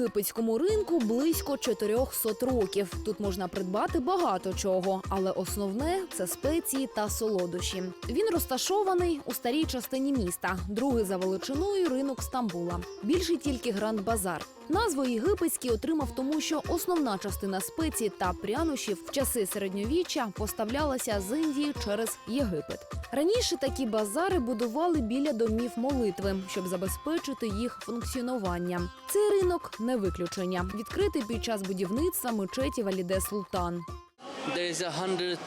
Єгипетському ринку близько 400 років. Тут можна придбати багато чого, але основне це спеції та солодощі. Він розташований у старій частині міста, другий за величиною ринок Стамбула. Більший тільки Гранд Базар. Назву єгипетський отримав тому, що основна частина спецій та прянощів в часи середньовіччя поставлялася з Індії через Єгипет. Раніше такі базари будували біля домів молитви, щоб забезпечити їх функціонування. Цей ринок не виключення. Відкритий під час будівництва мечеті Валіде Султан. There is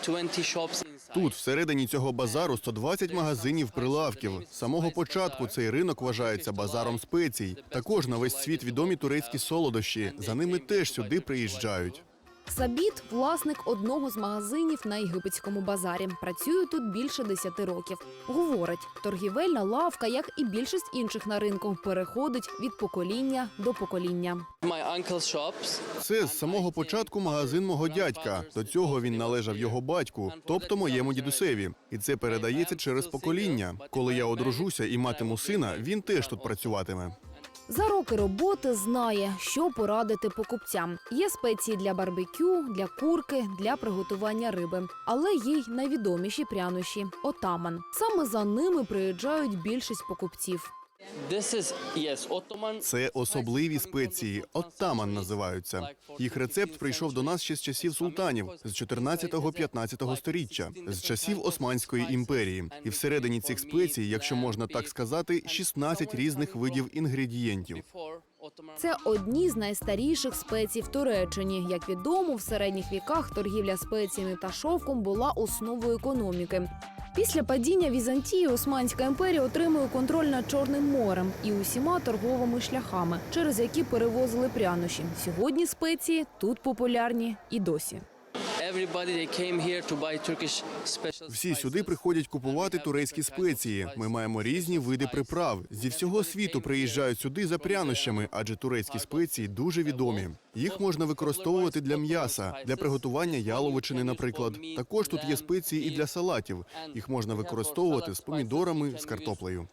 120 shops. Тут всередині цього базару 120 магазинів прилавків. Самого початку цей ринок вважається базаром спецій. Також на весь світ відомі турецькі солодощі. За ними теж сюди приїжджають. Сабіт власник одного з магазинів на єгипетському базарі. Працює тут більше 10 років. Говорить, торгівельна лавка, як і більшість інших на ринку, переходить від покоління до покоління. My uncle's. Це з самого початку магазин мого дядька. До цього він належав його батьку, тобто моєму дідусеві. І це передається через покоління. Коли я одружуся і матиму сина, він теж тут працюватиме. За роки роботи знає, що порадити покупцям. Є спеції для барбекю, для курки, для приготування риби, але є й найвідоміші прянощі отаман. Саме за ними приїжджають більшість покупців. Це особливі спеції, оттаман називаються. Їх рецепт прийшов до нас ще з часів султанів з 14-15 сторіччя, з часів Османської імперії. І всередині цих спецій, якщо можна так сказати, 16 різних видів інгредієнтів. Це одні з найстаріших спецій в Туреччині. Як відомо, в середніх віках торгівля спеціями та шовком була основою економіки. Після падіння Візантії Османська імперія отримує контроль над Чорним морем і усіма торговими шляхами, через які перевозили прянощі. Сьогодні спеції тут популярні і досі. Всі сюди приходять купувати турецькі спеції. Ми маємо різні види приправ. Зі всього світу приїжджають сюди за прянощами, адже турецькі спеції дуже відомі. Їх можна використовувати для м'яса, для приготування яловичини, наприклад. Також тут є спеції і для салатів. Їх можна використовувати з помідорами, з картоплею.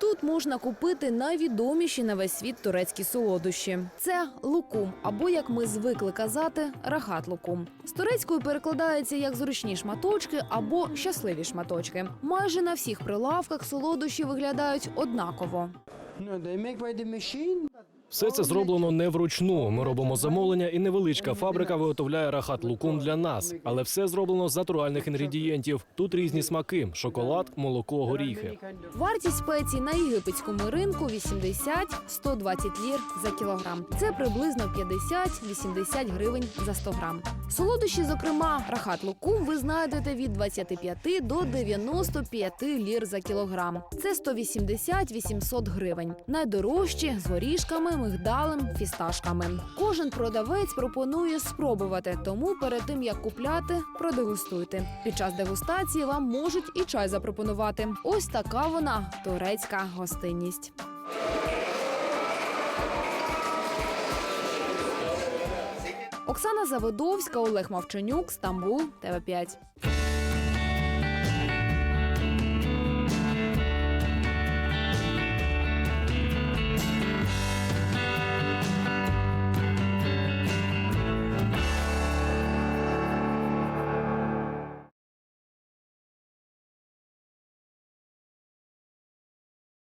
Тут можна купити найвідоміші на весь світ турецькі солодощі. Це лукум, або як ми звикли казати, рахат лукум. З турецькою перекладається як зручні шматочки або щасливі шматочки. Майже на всіх прилавках солодощі виглядають однаково. Все це зроблено не вручну. Ми робимо замовлення, і невеличка фабрика виготовляє рахат лукум для нас. Але все зроблено з натуральних інгредієнтів. Тут різні смаки: шоколад, молоко, горіхи. Вартість спецій на єгипетському ринку 80-120 лір за кілограм. Це приблизно 50-80 гривень за 100 грам. Солодощі, зокрема, рахат лукум, ви знайдете від 25 до 95 лір за кілограм. Це 180-800 гривень. Найдорожчі з горішками, мигдалем, фісташками. Кожен продавець пропонує спробувати, тому перед тим як купляти, продегустуйте. Під час дегустації вам можуть і чай запропонувати. Ось така вона турецька гостинність. Оксана Заводовська, Олег Мовчанюк, Стамбул, ТВ 5